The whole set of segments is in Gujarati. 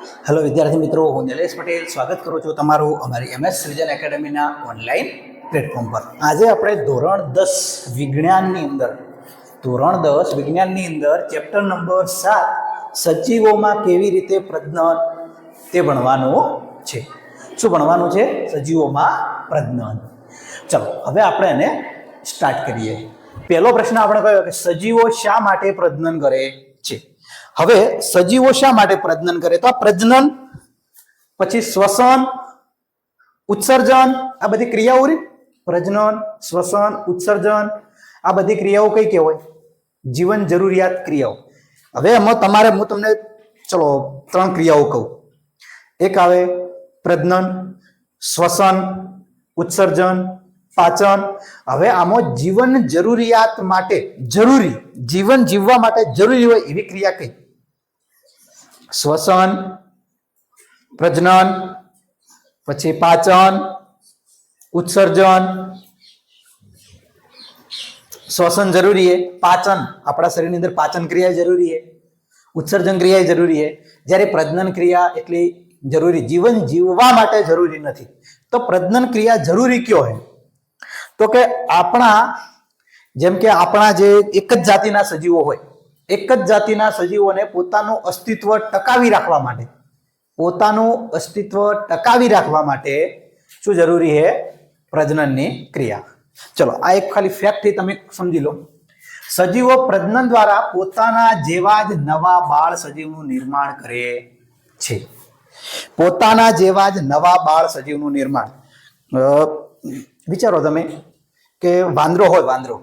હેલો વિદ્યાર્થી મિત્રો, હું નિલેશ પટેલ. સ્વાગત કરું છું તમારું અમારી એમએસ સૃજન એકેડેમીના ઓનલાઈન પ્લેટફોર્મ પર. આજે આપણે ધોરણ દસ વિજ્ઞાનની અંદર, ધોરણ દસ વિજ્ઞાનની અંદર ચેપ્ટર નંબર સાત, સજીવોમાં કેવી રીતે પ્રજ્ઞન તે ભણવાનું છે. શું ભણવાનું છે? સજીવોમાં પ્રજ્ઞન ચલો, હવે આપણે એને સ્ટાર્ટ કરીએ. પહેલો પ્રશ્ન આપણે કયો કે સજીવો શા માટે પ્રજ્ઞન કરે છે? હવે સજીવો શા માટે પ્રજનન કરે? તો આ પ્રજનન, પછી શ્વસન, ઉત્સર્જન, આ બધી ક્રિયાઓ રી? પ્રજનન, શ્વસન, ઉત્સર્જન, આ બધી ક્રિયાઓ કઈ કહેવાય? જીવન જરૂરિયાત ક્રિયાઓ. હવે એમાં તમારે, હું તમને, ચલો, ત્રણ ક્રિયાઓ કહું. એક આવે પ્રજનન, શ્વસન, ઉત્સર્જન, પાચન. હવે આમાં જીવન જરૂરિયાત માટે જરૂરી, જીવન જીવવા માટે જરૂરી હોય એવી ક્રિયા કઈ? શ્વસન, પ્રજનન, પછી પાચન, ઉત્સર્જન. શ્વસન જરૂરી છે પાચન. આપણા શરીરની અંદર પાચન ક્રિયા જરૂરી છે ઉત્સર્જન ક્રિયા જરૂરી છે જ્યારે પ્રજનન ક્રિયા એટલી જરૂરી, જીવન જીવવા માટે જરૂરી નથી. તો પ્રજનન ક્રિયા જરૂરી કયો હોય તો કે આપણા, જેમ કે આપણા જે એક જ જાતિના સજીવો હોય એક જ જાતિના સજીવોને પોતાનું અસ્તિત્વ ટકાવી રાખવા માટે. પોતાનું અસ્તિત્વ ટકાવી રાખવા માટે શું જરૂરી છે? પ્રજનનની ક્રિયા. ચલો, આ એક ખાલી ફેક્ટથી તમે સમજી લો. સજીવો પ્રજનન દ્વારા પોતાના જેવા જ નવા બાળ સજીવનું નિર્માણ કરે છે. પોતાના જેવા જ નવા બાળ સજીવનું નિર્માણ. વિચારો તમે કે વાંદરો હોય, વાંદરો.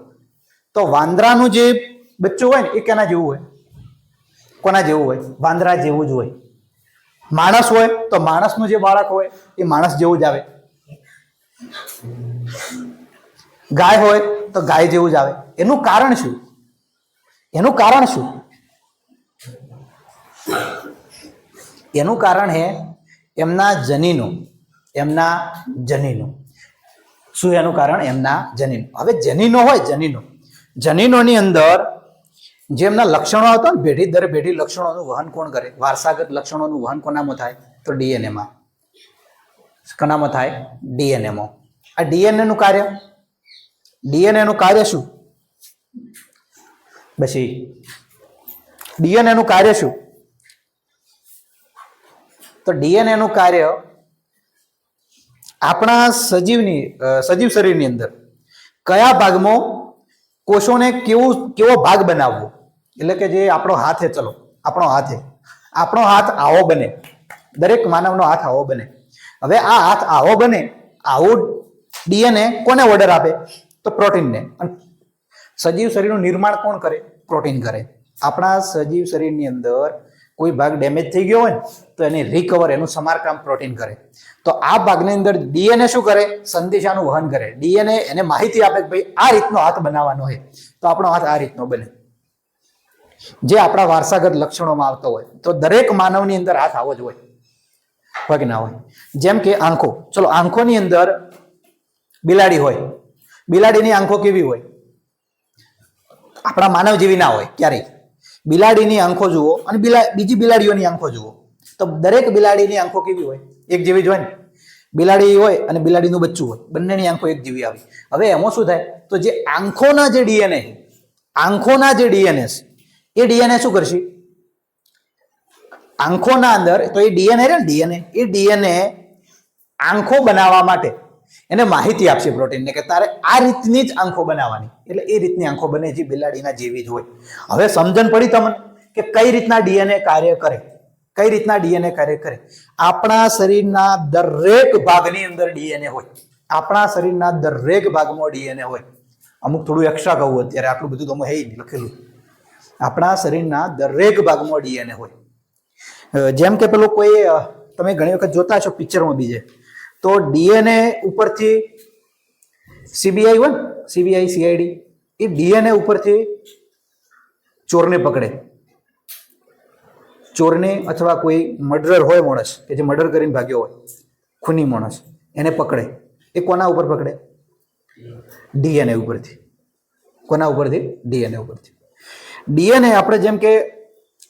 તો વાંદરાનું જે બચ્ચું હોય ને, એ કેના જેવું હોય? કોના જેવું હોય? વાંદરા જેવું જ હોય. માણસ હોય તો માણસનું જે બાળક હોય, એ માણસ જેવું જ આવે. ગાય હોય તો ગાય જેવું જ આવે. એનું કારણ શું? એનું કારણ શું? એનું કારણ હે એમના જનીનો એમના જનીનો. શું એનું કારણ? એમના જનીનો. હવે જનીનો હોય જનીનો. જનીનોની અંદર જે એમના લક્ષણો હતા ને પેઢી દર પેઢી લક્ષણોનું વહન કોણ કરે? વારસાગત લક્ષણોનું વહન કોનામાં થાય? તો ડીએનએમાં. કોનામાં થાય? ડીએનએમાં. આ ડીએનએ નું કાર્ય? ડીએનએ નું કાર્ય શું? પછી ડીએનએનું કાર્ય શું? તો ડીએનએ નું કાર્ય આપણા સજીવની સજીવ શરીરની અંદર કયા ભાગમાં કોષોને કેવું, કેવો ભાગ બનાવવો? એટલે કે જે આપણો હાથ હે ચલો, આપણો હાથ હે આપણો હાથ આવો બને. દરેક માનવનો હાથ આવો બને. હવે આ હાથ આવો બને, આવું ડીએનએ કોને ઓર્ડર આપે? તો પ્રોટીનને. સજીવ શરીરનું નિર્માણ કોણ કરે? પ્રોટીન કરે. આપણા સજીવ શરીરની અંદર કોઈ ભાગ ડેમેજ થઈ ગયો હોય તો એની રિકવર એનું સમારકામ પ્રોટીન કરે. તો આ ભાગની અંદર ડીએનએ શું કરે? સંદેશાનું વહન કરે. ડીએનએ એને માહિતી આપે કે ભાઈ આ રીતનો હાથ બનાવવાનો હોય તો આપણો હાથ આ રીતનો બને. જે આપણા વારસાગત લક્ષણોમાં આવતો હોય, તો દરેક માનવની અંદર હાથ આવો જ હોય હોય કે ના હોય? જેમ કે આંખો. ચલો, આંખોની અંદર બિલાડી હોય. બિલાડીની આંખો કેવી હોય? આપણા માનવ જેવી ના હોય, ક્યારેય. બિલાડીની આંખો જુઓ અને બિલા, બીજી બિલાડીઓની આંખો જુઓ. તો દરેક બિલાડીની આંખો કેવી હોય? એક જેવી જ હોય ને? બિલાડી હોય અને બિલાડીનું બચ્ચું હોય. બંનેની આંખો એક જેવી આવી. હવે એમાં શું થાય? તો જે આંખોના જે ડીએનએ, આંખોના જે ડીએનએ એ ડીએનએ શું કરશે? આંખોના અંદર, તો એ ડીએનએ રે ને ડીએનએ. એ ડીએનએ આંખો બનાવવા માટે એને માહિતી આપશે પ્રોટીનને કે તારે આ રીતની જ આંખો બનાવવાની. એટલે એ રીતની આંખો બને જે બિલાડીના જેવી જ હોય. હવે સમજણ પડી તમને કે કઈ રીતના ડીએનએ કાર્ય કરે? કઈ રીતના ડીએનએ કાર્ય કરે? આપણા શરીરના દરેક ભાગની અંદર ડીએનએ હોય. આપણા શરીરના દરેક ભાગમાં ડીએનએ હોય. અમુક થોડું એક્સ્ટ્રા કહું અત્યારે. આટલું બધું તો હે નહીં, લખેલું. આપણા શરીરના દરેક ભાગમાં ડીએનએ હોય. જેમ કે પેલું કોઈ તમે ઘણી વખત જોતા છો પિક્ચરમાં બીજે તો ડીએનએ ઉપરથી સીબીઆઈ હોય સીબીઆઈ, સીઆઈડી, એ ડીએનએ ઉપરથી ચોરને પકડે. ચોરને અથવા કોઈ મર્ડરર હોય માણસ, કે જે મર્ડર કરીને ભાગ્યો હોય, ખૂની માણસ, એને પકડે. એ કોના ઉપર પકડે? ડીએનએ ઉપરથી. કોના ઉપરથી? ડીએનએ ઉપરથી. ડીએનએ આપણે જેમ કે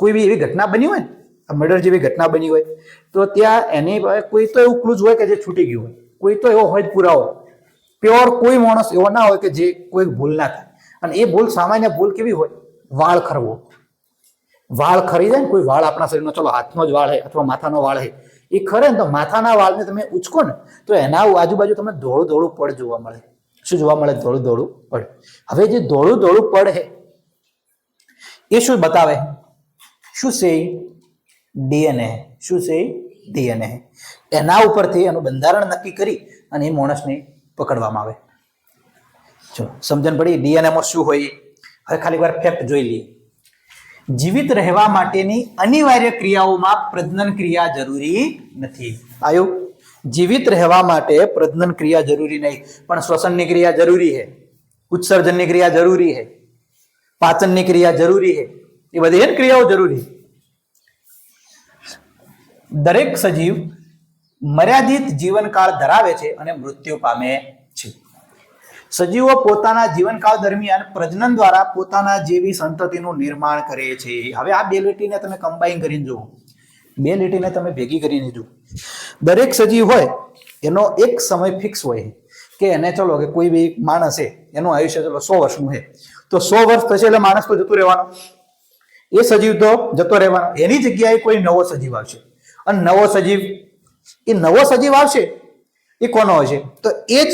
કોઈ બી એવી ઘટના બની હોય ને મર્ડર જેવી ઘટના બની હોય, તો ત્યાં એની કોઈ તો એવું ક્લુઝ હોય કે જે છૂટી ગયું હોય. કોઈ તો એવો હોય જ પુરાવો પ્યોર કોઈ માણસ એવો ના હોય કે જે કોઈ ભૂલ ના થાય. અને એ ભૂલ સામાન્ય ભૂલ કેવી હોય? વાળ ખરવો. વાળ ખરી જાય ને, કોઈ વાળ આપણા શરીરનો, ચલો હાથનો જ વાળ હે અથવા માથાનો વાળ હે, એ ખરે ને તો માથાના વાળને તમે ઉચકો ને, તો એના આજુબાજુ તમને ધોળું ધોળું પડ જોવા મળે. શું જોવા મળે? ધોળું ધોળું પડ. હવે જે ધોળું ધોળું પડ હે એ શું બતાવે? શું છે ડીએનએ. શું છે ડીએનએ. એના ઉપરથી એનું બંધારણ નક્કી કરી અને એ માણસને પકડવામાં આવે. જો સમજણ પડી? ડીએનએમાં શું હોય? હવે ખાલી વાર ફેક્ટ જોઈ લઈએ. જીવિત રહેવા માટેની અનિવાર્ય ક્રિયાઓમાં પ્રજનન ક્રિયા જરૂરી નથી. આયું? જીવિત રહેવા માટે પ્રજનન ક્રિયા જરૂરી નહીં, પણ શ્વસનની ક્રિયા જરૂરી છે. ઉત્સર્જનની ક્રિયા જરૂરી છે. પાચનની ક્રિયા જરૂરી છે. એ બધી જ ક્રિયાઓ જરૂરી. દરેક સજીવ મર્યાદિત જીવનકાળ ધરાવે છે અને મૃત્યુ પામે છે. સજીવો પોતાના જીવનકાળ દરમિયાન પ્રજનન દ્વારા પોતાના જેવી સંતતિનું નિર્માણ કરે છે. હવે આ બે લીટીને તમે કમ્બાઈન કરીને જુઓ. બે લીટીને તમે ભેગી કરીને જુઓ. દરેક સજીવ હોય, એનો એક સમય ફિક્સ હોય. કે એને ચલો કે કોઈ બી માણસ છે, એનું આયુષ્ય ચલો સો વર્ષનું છે. તો સો વર્ષ થશે એટલે માણસ તો જતો રહેવાનો. એ સજીવ તો જતો રહેવાનો. એની જગ્યાએ કોઈ નવો સજીવ આવશે. અને નવો સજીવ, એ નવો સજીવ આવશે, એ કોનો હશે? તો એ જ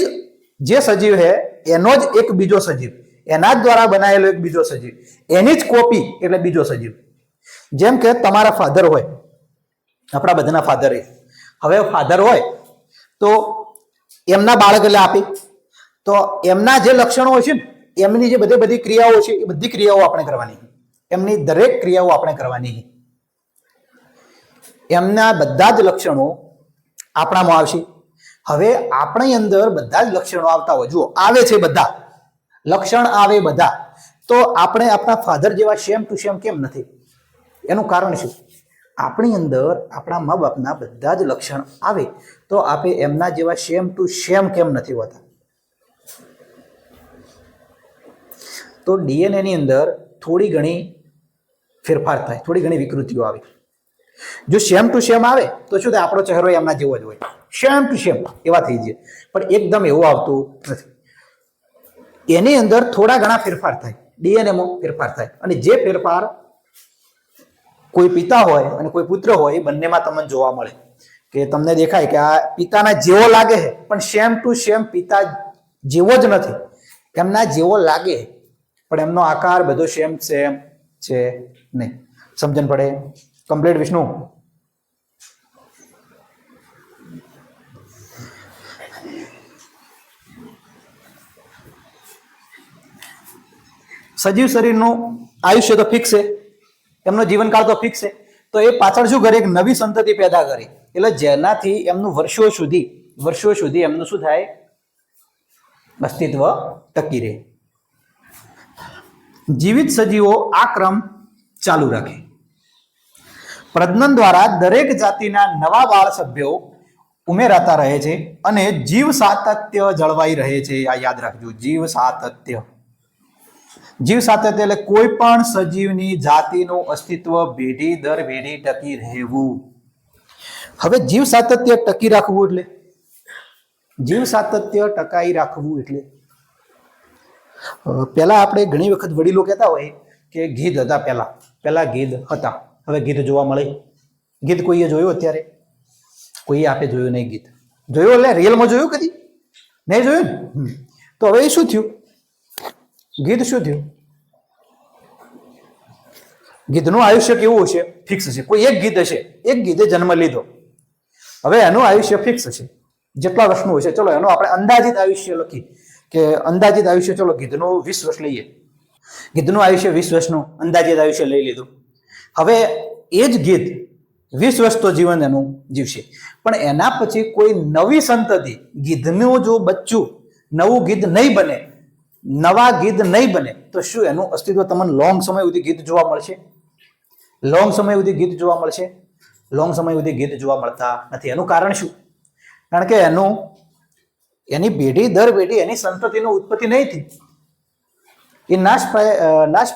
જે સજીવ છે, એનો જ એક બીજો સજીવ. એના જ દ્વારા બનાવેલો એક બીજો સજીવ. એની જ કોપી એટલે બીજો સજીવ. જેમ કે તમારા ફાધર હોય. આપણા બધાના ફાધર હવે ફાધર હોય, તો એમના બાળક એટલે આપી. તો એમના જે લક્ષણો હોય છે ને, એમની જે બધી બધી ક્રિયાઓ છે, એ બધી ક્રિયાઓ આપણે કરવાની એમની દરેક ક્રિયાઓ આપણે કરવાની એમના બધા જ લક્ષણો આપણામાં આવશે. હવે આપણી અંદર બધા જ લક્ષણો આવતા હોય. જુઓ, આવે છે બધા. લક્ષણ આવે બધા. તો આપણે આપણા ફાધર જેવા સેમ ટુ સેમ કેમ નથી? એનું કારણ શું? આપણી અંદર આપણા મા બાપના બધા જ લક્ષણ આવે તો આપણે એમના જેવા સેમ ટુ સેમ કેમ નથી હોતા? તો ડીએનએની અંદર થોડી ઘણી ફેરફાર થાય, થોડી ઘણી વિકૃતિઓ આવે. જો સેમ ટુ સેમ આવે, તો શું થાય? આપણો ચહેરો એમના જેવો જ હોય. સેમ ટુ સેમ એવા થઈ જાય પણ એકદમ એવું આવતું નથી. એની અંદર થોડા ઘણા ફેરફાર થાય. ડીએનએમાં ફેરફાર થાય. અને જે ફેરફાર કોઈ પિતા હોય અને કોઈ પુત્ર હોય, એ બંનેમાં તમને જોવા મળે. કે તમને દેખાય કે આ પિતાના જેવો લાગે છે, પણ સેમ ટુ સેમ પિતા જેવો જ નથી. એમના જેવો લાગે, પણ એમનો આકાર બધો સેમ સેમ છે નહીં. સમજણ પડે? કમ્પ્લીટ વિષ્ણુ? સજીવ શરીરનું આયુષ્ય તો ફિક્સ છે. એમનો જીવનકાળ તો ફિક્સ છે. તો એ પાછળ શું કરે? એક નવી સંતતિ પેદા કરી. એટલે જેનાથી એમનું વર્ષો સુધી વર્ષો સુધી એમનું શું થાય? અસ્તિત્વ ટકી રહે. જીવિત સજીવો આ ક્રમ ચાલુ રાખે. પ્રજનન દ્વારા દરેક જાતિના નવા બાળ સભ્યો ઉમેરાતા રહે છે અને જીવ સાતત્ય જળવાઈ રહે છે. આ યાદ રાખજો, જીવ સાતત્ય. જીવ સાતત્ય એટલે કોઈ પણ સજીવની જાતિનું અસ્તિત્વ પેઢી દર પેઢી ટકી રહેવું. હવે જીવ સાતત્ય ટકી રાખવું એટલે? જીવ સાતત્ય ટકાઈ રાખવું એટલે? પહેલા આપણે ઘણી વખત વડીલો કહેતા હોય કે ગીધ હતા પહેલા. પહેલા ગીધ હતા. હવે ગીધ જોવા મળે. ગીધ કોઈએ જોયું અત્યારે? કોઈએ આપે જોયું નહીં ગીધ? જોયું એટલે રિયલમાં જોયું કદી? નહીં જોયું ને? તો હવે શું થયું? ગીધ શું થયું? ગીધનું આયુષ્ય કેવું હશે? ફિક્સ છે કોઈ એક ગીધ હશે. એક ગીધે જન્મ લીધો. હવે એનું આયુષ્ય ફિક્સ છે જેટલા વર્ષનું હશે. ચલો, એનું આપણે અંદાજિત આયુષ્ય લખી. કે અંદાજિત આયુષ્ય, ચલો ગીધનું વીસ વર્ષ લઈએ. ગીધનું આયુષ્ય વીસ વર્ષનું. અંદાજિત આયુષ્ય લઈ લીધું. હવે એ જ ગીધ વીસ વર્ષ તો જીવન એનું જીવશે. પણ એના પછી કોઈ નવી સંતતિ ગીધનું જો બચ્ચું, નવું ગીધ નહીં બને નવા ગીધ નહીં બને, તો શું એનું અસ્તિત્વ તમને લોંગ સમય સુધી ગીત જોવા મળશે? લોંગ સમય સુધી ગીત જોવા મળશે? લોંગ સમય સુધી ગીત જોવા મળતા નથી. એનું કારણ શું? કારણ કે એનું, એની પેઢી દર પેઢી એની સંતતિનો ઉત્પત્તિ નહીં થઈ. એ નાશ નાશ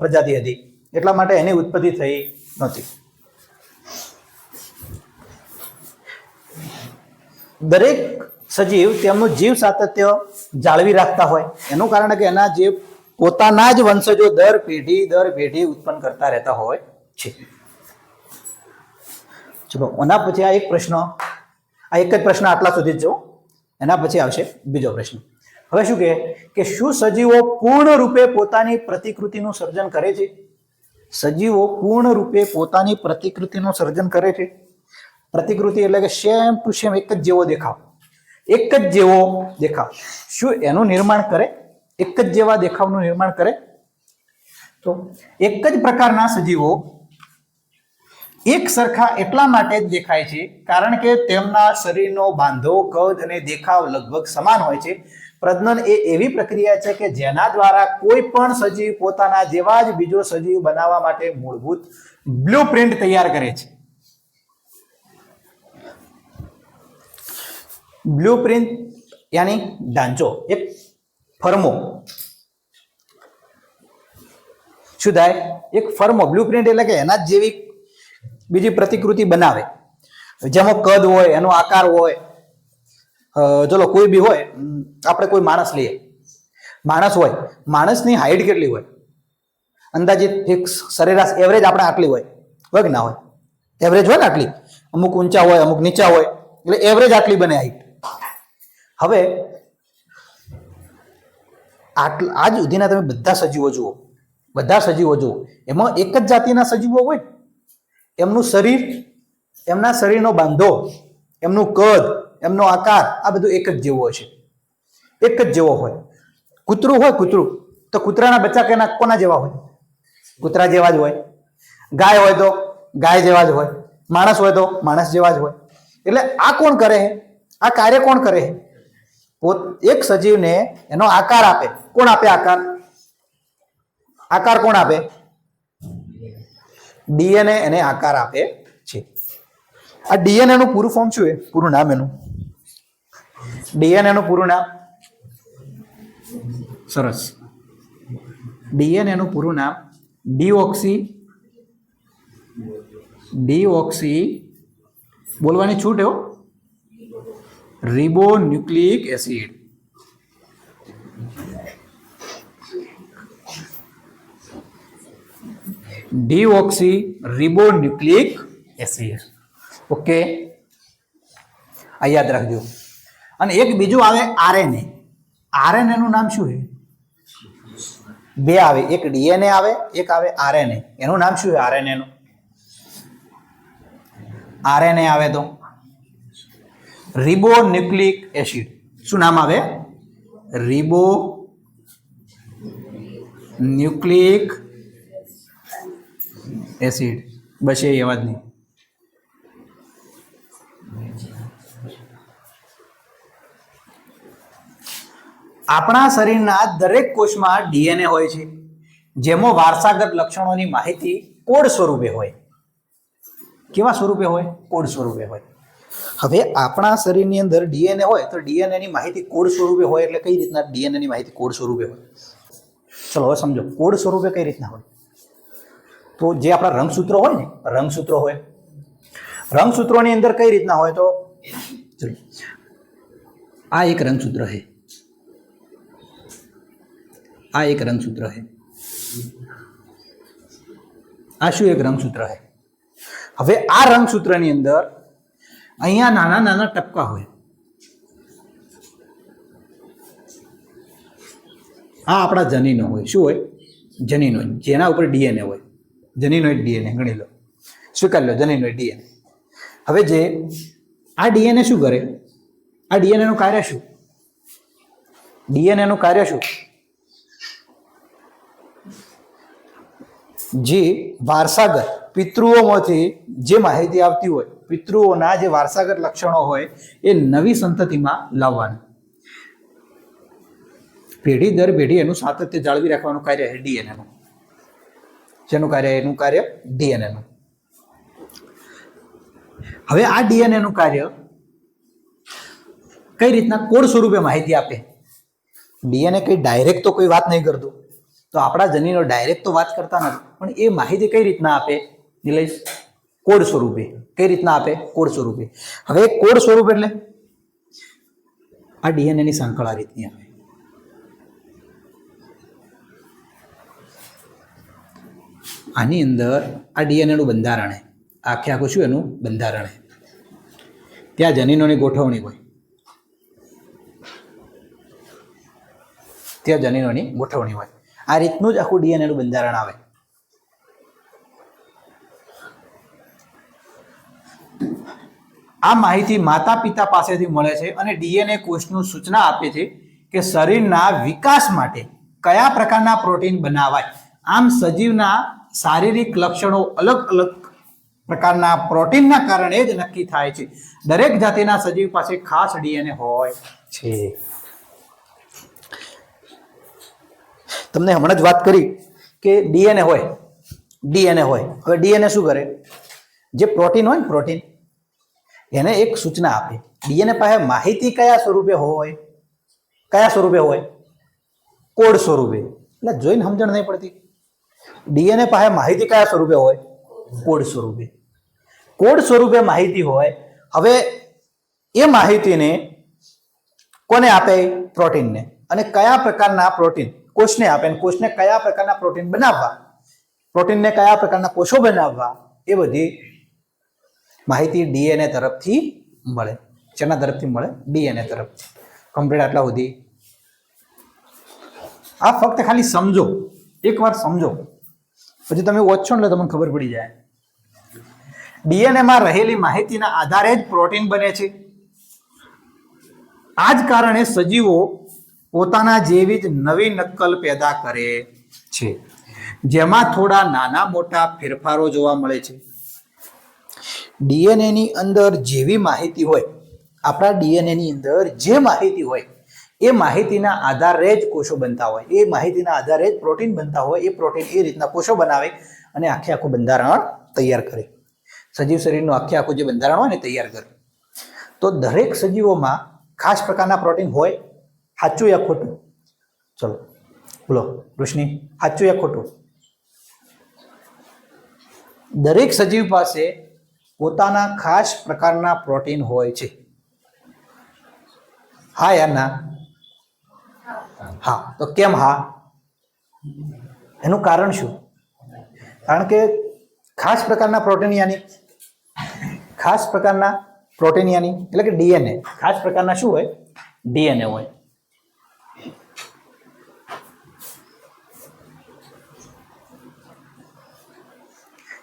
પ્રજાતિ હતી. એટલા માટે એની ઉત્પત્તિ થઈ નહોતી દરેક સજીવ તેમનું જીવ સાતત્ય જાળવી રાખતા હોય. એનું કારણ કે એના જે પોતાના જ વંશજો દર પેઢી દર પેઢી ઉત્પન્ન કરતા રહેતા હોય છે. ચલો, એના પછી આ એક પ્રશ્ન, આ એક જ પ્રશ્ન આટલા સુધી જ જો એના પછી આવશે બીજો પ્રશ્ન. હવે શું કહે કે શું સજીવો પૂર્ણ રૂપે પોતાની પ્રતિકૃતિનું સર્જન કરે છે? સજીવો પૂર્ણ રૂપે પોતાની પ્રતિકૃતિનું સર્જન કરે છે? પ્રતિકૃતિ એટલે કે સેમ ટુ સેમ એક જ જેવો દેખાવ. એક જ જેવો દેખાવ. શું એનું નિર્માણ કરે? એક જ જેવા દેખાવનું નિર્માણ કરે? તો એક જ પ્રકારના સજીવો એક સરખા એટલા માટે જ દેખાય છે, કારણ કે તેમના શરીરનો બાંધો, કદ અને દેખાવ લગભગ સમાન હોય છે. પ્રજનન એ એવી પ્રક્રિયા છે કે જેના દ્વારા કોઈ પણ સજીવ પોતાના જેવા જ બીજો સજીવ બનાવવા માટે મૂળભૂત બ્લુપ્રિન્ટ તૈયાર કરે છે. બ્લુપ્રિન્ટ યાની ઢાંચો એક ફર્મો શું થાય એક ફર્મો બ્લુપ્રિન્ટ એટલે કે એના જેવી બીજી પ્રતિકૃતિ બનાવે જેમાં કદ હોય એનો આકાર હોય ચલો કોઈ બી હોય આપણે કોઈ માણસ લઈએ માણસ હોય માણસની હાઈટ કેટલી હોય અંદાજિત ફિક્સ સરેરાશ એવરેજ આપણે આટલી હોય હોય કે ના હોય એવરેજ હોય ને આટલી અમુક ઊંચા હોય અમુક નીચા હોય એટલે એવરેજ આટલી બને હાઈટ હવે આટલા આજ સુધીના તમે બધા સજીવો જુઓ. બધા સજીવો જુઓ. એમાં એક જ જાતિના સજીવો હોય. એમનું શરીર, એમના શરીરનો બાંધો, એમનું કદ, એમનો આકાર, આ બધું એક જ જેવો છે. એક જ જેવો હોય. કૂતરું હોય કૂતરું, તો કૂતરાના બચ્ચા કેના, કોના જેવા હોય? કૂતરા જેવા જ હોય. ગાય હોય તો ગાય જેવા જ હોય. માણસ હોય તો માણસ જેવા જ હોય. એટલે આ કોણ કરે? છે આ કાર્ય કોણ કરે? છે પોત એક સજીવને એનો આકાર આપે. કોણ આપે આકાર? આકાર કોણ આપે? ડીએનએ એને આકાર આપે છે. આ ડીએનએ નું પૂરું ફોર્મ શું એ? પૂરું નામ એનું. ડીએનએ નું પૂરું નામ? સરસ. ડીએનએ નું પૂરું નામ ડીઓક્સી. ડીઓક્સી. બોલવાની છૂટ એવો ribonucleic acid. Deoxy ribonucleic acid. Okay આ યાદ રાખજો. અને એક બીજું આવે આરએનએ. આરએનએ નું નામ શું છે? બે આવે. એક ડીએનએ આવે, એક આવે આરએનએ. એનું નામ શું છે આરએનએ નું? આરએનએ આવે તો? Ribonucleic acid. શું નામ આવે? રિબો ન્યુક્લિક એસિડ. બસ એ અવાજ નહીં. આપણા શરીરના દરેક કોષમાં ડીએનએ હોય છે, જેમાં વારસાગત લક્ષણોની માહિતી કોડ સ્વરૂપે હોય. કેવા સ્વરૂપે હોય? કોડ સ્વરૂપે હોય. હવે આપણા શરીરની અંદર ડીએનએ હોય તો ડીએનએ ની માહિતી કોડ સ્વરૂપે હોય એટલે કઈ રીતના ડીએનએની માહિતી કોડ સ્વરૂપે હોય? ચલો હવે સમજો, કોડ સ્વરૂપે કઈ રીતના હોય? તો જે આપણા રંગસૂત્રો હોય ને, રંગસૂત્રો હોય. રંગસૂત્રોની અંદર કઈ રીતના હોય તો, ચલો, આ એક રંગસૂત્ર છે. આ એક રંગસૂત્ર છે. આ શું એક રંગસૂત્ર છે? હવે આ રંગસૂત્રની અંદર અહીંયા નાના નાના ટપકા હોય. આ આપણા જનીનો હોય. શું હોય? જનીનો. જેના ઉપર ડીએનએ હોય. જનીનોઇડ ડીએનએ, ગણી લો. સ્વીકાર લો જનીનોઇડ ડીએનએ. હવે જે આ ડીએનએ શું કરે? આ ડીએનએ નું કાર્ય શું? ડીએનએનું કાર્ય શું? જે, વારસાગત. પિતૃઓમાંથી જે માહિતી આવતી હોય, પિતૃઓના જે વારસાગત લક્ષણો હોય, એ નવી સંતતિમાં લાવવાનું. પેઢી દર પેઢી એનું સાતત્ય જાળવી રાખવાનું કાર્ય છે ડીએનએનું. જેનું કાર્ય એનું કાર્ય ડીએનએનું. હવે આ ડીએનએનું કાર્ય કઈ રીતના કોડ સ્વરૂપે માહિતી આપે? ડીએનએ કઈ ડાયરેક્ટ તો કોઈ વાત નહીં કરતું. તો આપણા જનીનો ડાયરેક્ટ તો વાત કરતા નથી. પણ એ માહિતી કઈ રીતના આપે? નિલેશ, કોડ સ્વરૂપે. કઈ રીતના આપે? કોડ સ્વરૂપે. હવે કોડ સ્વરૂપ એટલે? આ ડીએનએની સાંકળ આ રીતની આવે આની અંદર આ ડીએનએનું બંધારણ આખે આખું શું એનું? બંધારણ ત્યાં જનીનોની ગોઠવણી હોય. ત્યાં જનીનોની ગોઠવણી હોય. આ રીતનું જ આખું ડીએનએનું બંધારણ આવે. આ માહિતી માતા પિતા પાસેથી મળે છે અને ડીએનએ કોષનું સૂચના આપે છે કે શરીરના વિકાસ માટે કયા પ્રકારના પ્રોટીન બનાવાય. આમ સજીવના શારીરિક લક્ષણો અલગ અલગ પ્રકારના પ્રોટીનના કારણે જ નક્કી થાય છે. દરેક જાતિના સજીવ પાસે ખાસ ડીએનએ હોય છે. તમને હમણાં જ વાત કરી કે ડીએનએ હોય. ડીએનએ હોય. હવે ડીએનએ શું કરે? જે પ્રોટીન હોય ને પ્રોટીન એને એક સૂચના આપે. ડીએનએ પાસે માહિતી કયા સ્વરૂપે હોય? કયા સ્વરૂપે હોય? કોડ સ્વરૂપે. એટલે જોઈને સમજણ નહીં પડતી. ડીએનએ પાસે માહિતી કયા સ્વરૂપે હોય? કોડ સ્વરૂપે. કોડ સ્વરૂપે માહિતી હોય, હવે એ માહિતીને કોને આપે? પ્રોટીનને. અને કયા પ્રકારના પ્રોટીન? કોષને આપે અને કોષને કયા પ્રકારના પ્રોટીન બનાવવા? પ્રોટીનને કયા પ્રકારના કોષો બનાવવા? એ બધી માહિતી ડીએનએ તરફથી મળે. જેના તરફથી મળે ડીએનએ તરફથી. કમ્પ્લીટ આટલા સુધી. આ ફક્ત ખાલી સમજો. એકવાર સમજો. પછી તમે ઓછો એટલે તમને ખબર પડી જાય. ડીએનએમાં રહેલી માહિતીના આધારે જ પ્રોટીન બને છે. આ જ કારણે સજીવો પોતાના જેવી જ નવી નકલ પેદા કરે છે. જેમાં થોડા નાના મોટા ફેરફારો જોવા મળે છે. ડીએનએની અંદર જેવી માહિતી હોય, આપણા ડીએનએની અંદર જે માહિતી હોય, એ માહિતીના આધારે જ કોષો બનતા હોય. એ માહિતીના આધારે જ પ્રોટીન બનતા હોય, એ પ્રોટીન એ રીતના કોષો બનાવે અને આખે આખું બંધારણ તૈયાર કરે. સજીવ શરીરનું આખે આખું જે બંધારણ હોય ને તૈયાર કરે. તો દરેક સજીવોમાં ખાસ પ્રકારના પ્રોટીન હોય સાચું યા ખોટું? ચલો, બોલો, રોશની સાચું યા ખોટું? દરેક સજીવ પાસે પોતાના ખાસ પ્રકારના પ્રોટીન હોય છે. હા યા ના. હા તો કેમ હા? એનું કારણ શું? કારણ કે ખાસ પ્રકારના પ્રોટીન યાની ખાસ પ્રકારના પ્રોટીન યાની એટલે કે ડીએનએ ખાસ પ્રકારના શું હોય? ડીએનએ હોય.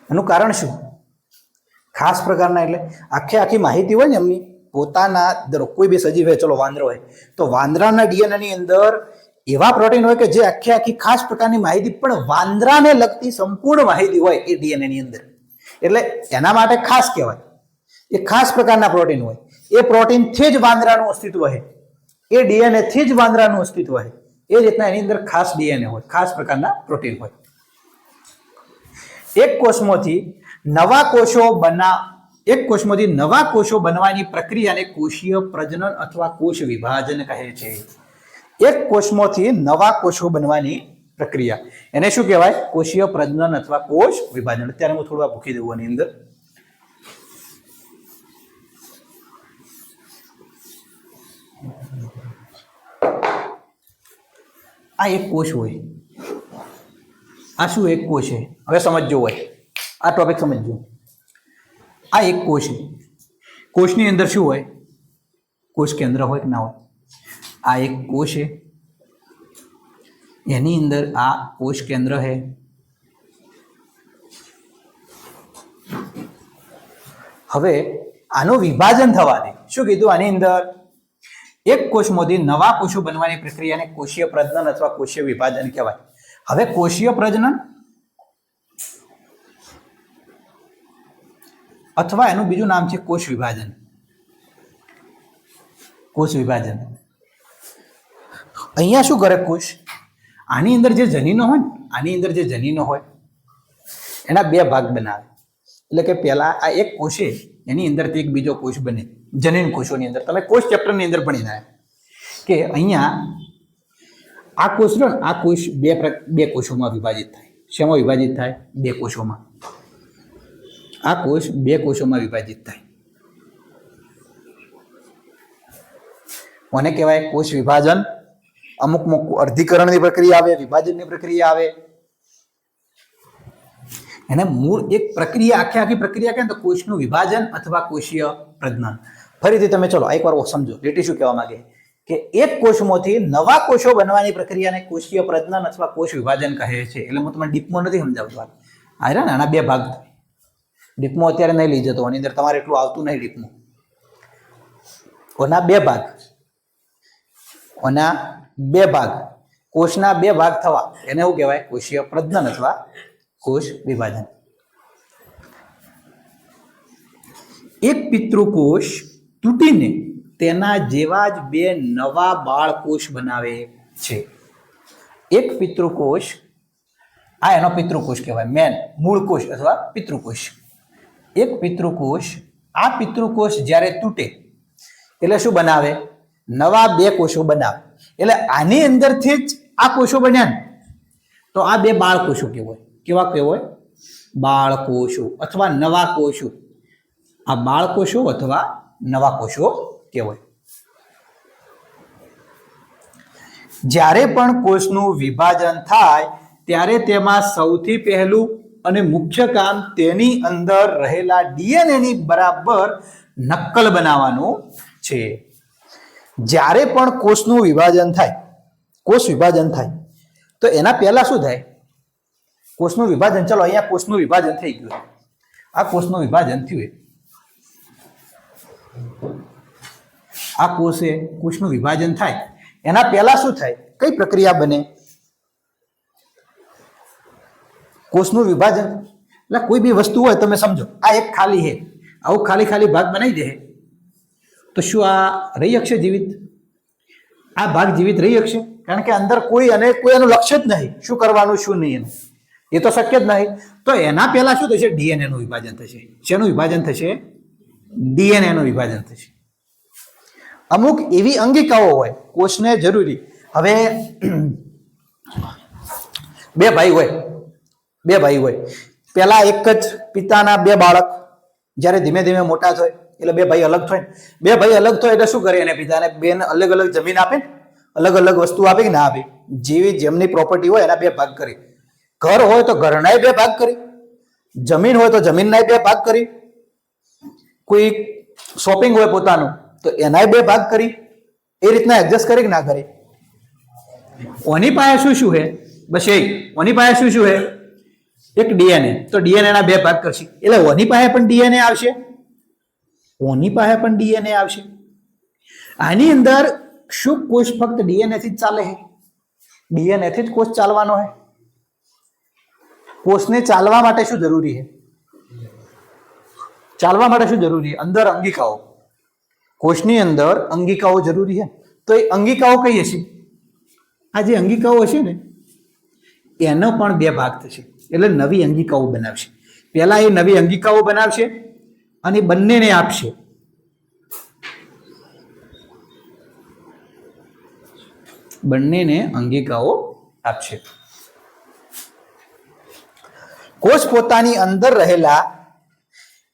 એનું કારણ શું? ખાસ પ્રકારના એટલે આખે આખી માહિતી હોય ને એમની, પોતાના દરો કોઈ બી સજીવ હોય, ચલો વાંદરો હોય, તો વાંદરાના ડીએનએની અંદર એવા પ્રોટીન હોય કે જે આખે આખી ખાસ પ્રકારની માહિતી, પણ વાંદરાને લગતી સંપૂર્ણ માહિતી હોય એ ડીએનએની અંદર. એટલે એના માટે ખાસ કહેવાય, એ ખાસ પ્રકારના પ્રોટીન હોય. એ પ્રોટીનથી જ વાંદરાનું અસ્તિત્વ છે એ ડીએનએ થી જ વાંદરાનું અસ્તિત્વ હોય. એ રીતના એની અંદર ખાસ ડીએનએ હોય, ખાસ પ્રકારના પ્રોટીન હોય. એક કોષમાંથી નવા કોષો બના, એક કોષમાંથી નવા કોષો બનવાની પ્રક્રિયાને કોષીય પ્રજનન અથવા કોષ વિભાજન કહે છે. એક કોષમાંથી નવા કોષો બનવાની પ્રક્રિયા. એને શું કહેવાય? કોષીય પ્રજનન અથવા કોષ વિભાજન. અત્યારે હું થોડું ભૂખી દઉં આની અંદર. આ એક કોષ હોય. આ શું એક કોષ છે? હવે સમજજો હોય. આ ટોપિક સમજજો. આ એક કોષ છે. કોષની અંદર શું હોય? કોષ કેન્દ્ર હોય કે ના હોય? આ એક કોષ છે. એની અંદર આ કોષ કેન્દ્ર છે. હવે આનું વિભાજન થવા શું કીધું આની અંદર? એક કોષમાંથી નવા કોષો બનવાની પ્રક્રિયાને કોષીય પ્રજનન અથવા કોષીય વિભાજન કહેવાય. હવે કોષીય પ્રજનન અથવા એનું બીજું નામ છે કોષ વિભાજન. કોષ વિભાજન. અહીંયા શું કરે કોષ? આની અંદર જે જનીનો હોય ને, આની અંદર જે જનીનો હોય, એના બે ભાગ બનાવે. એટલે કે પહેલાં આ એક કોષે એની અંદરથી એક બીજો કોષ બને. જનીન કોષોની અંદર. તમે કોષ ચેપ્ટરની અંદર ભણી રહ્યા કે અહીંયા આ કોષ આ કોષ બે બે કોષોમાં વિભાજિત થાય. શેમાં વિભાજિત થાય? બે કોષોમાં. આ કોષ બે કોષોમાં વિભાજિત થાય. કોને કહેવાય? કોષ વિભાજન. અમુક અમુક અર્ધીકરણની પ્રક્રિયા આવે, વિભાજનની પ્રક્રિયા આવે. એને મૂળ એક પ્રક્રિયા, આખી આખી પ્રક્રિયા કહે ને તો કોષનું વિભાજન અથવા કોષીય પ્રજનન. ફરીથી તમે ચલો એકવાર સમજો. લેટી શું કહેવા માંગે? કે એક કોષમાંથી નવા કોષો બનવાની પ્રક્રિયાને કોષીય પ્રજનન અથવા કોષ વિભાજન કહે છે. એટલે હું તમને ડીપમાં નથી સમજાવતો આ રહ્યા ને આના બે ભાગ. ડીપમાં અત્યારે નહીં લઈ જતો આની અંદર તમારે એટલું આવતું નહીં ડીપમાં. ઓના બે ભાગ. ઓના બે ભાગ. કોષના બે ભાગ થવા. એને શું કહેવાય? કોષીય પ્રજ્ઞન અથવા કોષ વિભાજન. એક પિતૃકોષ તૂટીને તેના જેવા જ બે નવા બાળકોષ બનાવે છે. એક પિતૃકોષ, આ એનો પિતૃકોષ કહેવાય. મેન મૂળ કોષ અથવા પિતૃકોષ. એક પિતૃકોષ, આ પિતૃકોષ જ્યારે તૂટે, એટલે શું બનાવે? નવા બે કોષો બનાવે. એટલે આની અંદરથી જ આ કોષો બન્યા ને. તો આ બે બાળકોષો કહેવાય. કેવા કહેવાય? બાળકોષો અથવા નવા કોષો. આ બાળકોષો અથવા નવા કોષો કહેવાય. જ્યારે પણ કોષનું વિભાજન થાય, ત્યારે તેમાં સૌથી પહેલું અને મુખ્ય કામ તેની અંદર રહેલા ડીએનએની બરાબર નક્કલ બનાવવાનું છે. જ્યારે પણ કોષનું વિભાજન થાય, કોષ વિભાજન થાય, તો એના પહેલા શું થાય? કોષનું વિભાજન, ચલો અહીંયા કોષનું વિભાજન થઈ ગયું. આ કોષનું વિભાજન થયું આ કોષે કોષનું વિભાજન થાય. એના પહેલા શું થાય? કઈ પ્રક્રિયા બને? કોષનું વિભાજન. એટલે કોઈ બી વસ્તુ હોય, તમે સમજો, આ એક ખાલી છે. આવું ખાલી ખાલી ભાગ બનાવી દે તો શું આ રહી શકશે જીવિત? આ ભાગ જીવિત રહી શકશે? કારણ કે અંદર કોઈ અને કોઈ એનું લક્ષ્ય જ નહીં. શું કરવાનું, શું નહીં એનું? એ તો શક્ય જ નહીં. તો એના પહેલાં શું થશે? ડીએનએનું વિભાજન થશે. શેનું વિભાજન થશે? ડીએનએનું વિભાજન થશે. અમુક એવી અંગિકાઓ હોય, કોષને જરૂરી. હવે, બે ભાઈ હોય. બે ભાઈ હોય. પહેલા એક જ પિતાના બે બાળક. જ્યારે ધીમે ધીમે મોટા થાય, એટલે બે ભાઈ અલગ થાય. બે ભાઈ અલગ થાય એટલે શું કરે એને પિતાને બેન અલગ અલગ જમીન આપે, અલગ અલગ વસ્તુ આપે કે ના આપે. જેવી જેમની પ્રોપર્ટી હોય, એના બે ભાગ કરી. ઘર હોય તો ઘરનાય બે ભાગ કરી. જમીન હોય તો જમીનનાય બે ભાગ કરી. કોઈ શોપિંગ હોય પોતાનું, તો એનાય બે ભાગ કરી. એ રીતના એડજસ્ટ કરી કે ના કરી? ઓની પાસે શું શું છે બસ એ. ઓની પાસે શું શું છે એક ડીએનએ. તો ડીએનએ ના બે ભાગ કરશે. એટલે ઓની પાસે પણ ડીએનએ આવશે, ઓની પાસે પણ ડીએનએ આવશે. આની અંદર શું કોષ ફક્ત ડીએનએ થી જ ચાલે છે? ડીએનએ થી જ કોષ ચાલવાનો છે. કોષને ચાલવા માટે શું જરૂરી છે? ચાલવા માટે શું જરૂરી અંદર અંગિકાઓ. કોષની અંદર અંગિકાઓ જરૂરી છે. તો એ અંગિકાઓ કઈ હશે? આ જે અંગિકાઓ હશે ને, એનો પણ બે ભાગ થશે. એટલે નવી અંગિકાઓ બનાવશે. પહેલા એ નવી અંગિકાઓ બનાવશે અને બંનેને આપશે. બંનેને અંગિકાઓ આપશે. કોષ પોતાની અંદર રહેલા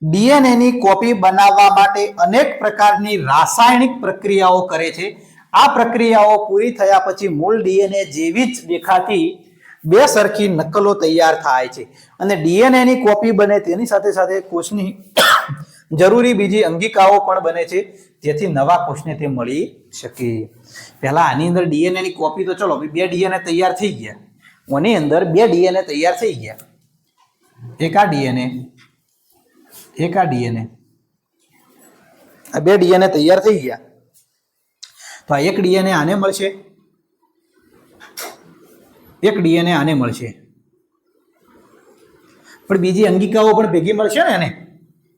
ડીએનએની કોપી બનાવવા માટે અનેક પ્રકારની રાસાયણિક પ્રક્રિયાઓ કરે છે. આ પ્રક્રિયાઓ પૂરી થયા પછી મૂળ ડીએનએ જેવી જ દેખાતી બે સરખી નકલો તૈયાર થાય છે. અને ડીએનએ ની કોપી બને તેની સાથે સાથે કોષની જરૂરી બીજી અંગિકાઓ પણ બને છે, જેથી નવા કોષને તે મળી શકે. પહેલા આની અંદર ડીએનએ ની કોપી તો ચલો, બે ડીએનએ તૈયાર થઈ ગયા. ઓની અંદર બે ડીએનએ તૈયાર થઈ ગયા. એક આ ડીએનએ, એક આ ડીએનએ. આ બે ડીએનએ તૈયાર થઈ ગયા. તો આ એક ડીએનએ આને મળશે? એક ડીએનએ આને મળશે. પણ બીજી અંગિકાઓ પણ ભેગી મળશે ને એને?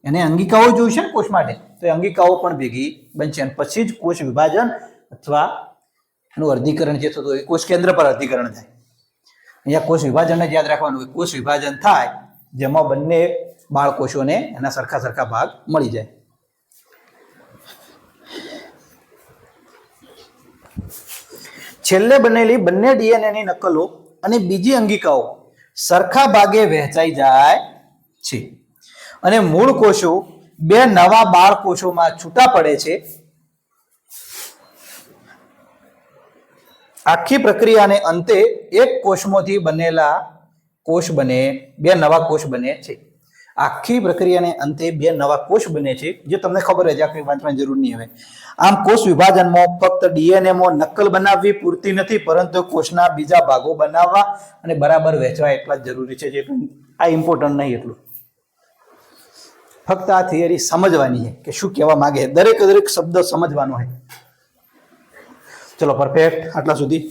એને અંગિકાઓ જોઈશે ને કોષ માટે? તો એ અંગિકાઓ પણ ભેગી બનશે અને પછી જ કોષ વિભાજન અથવા એનું અર્ધીકરણ જે થતું હોય કોષ કેન્દ્ર પર અર્ધીકરણ થાય. અહીંયા કોષ વિભાજનને જ યાદ રાખવાનું હોય. કોષ વિભાજન થાય જેમાં બંને બાળકોષોને એના સરખા સરખા ભાગ મળી જાય. છેલ્લે બનેલી બંને ડીએનએની નકલો અને બીજી અંગિકાઓ સરખા ભાગે વહેંચાઈ જાય છે. અને મૂળ કોષો બે નવા બાળ કોષોમાં છૂટા પડે છે. આખી પ્રક્રિયાને અંતે એક કોષમાંથી બનેલા કોષ બને, બે નવા કોષ બને છે. આખી પ્રક્રિયાને અંતે બે નવા કોષ બને છે, જે તમને ખબર જ છે આ કંઈ વાંચવાની જરૂર નહીં હવે. આમ કોષ વિભાજનમાં ફક્ત ડીએનએમાં નકલ બનાવવી પૂરતી નથી, પરંતુ કોષના બીજા ભાગો બનાવવા અને બરાબર વહેંચવા એટલા જ જરૂરી છે, જે આ ઇમ્પોર્ટન્ટ નહીં એટલું. ફક્ત આ થિયરી સમજવાની છે કે શું કહેવા માંગે દરેક દરેક શબ્દ સમજવાનો છે. ચલો પરફેક્ટ આટલા સુધી.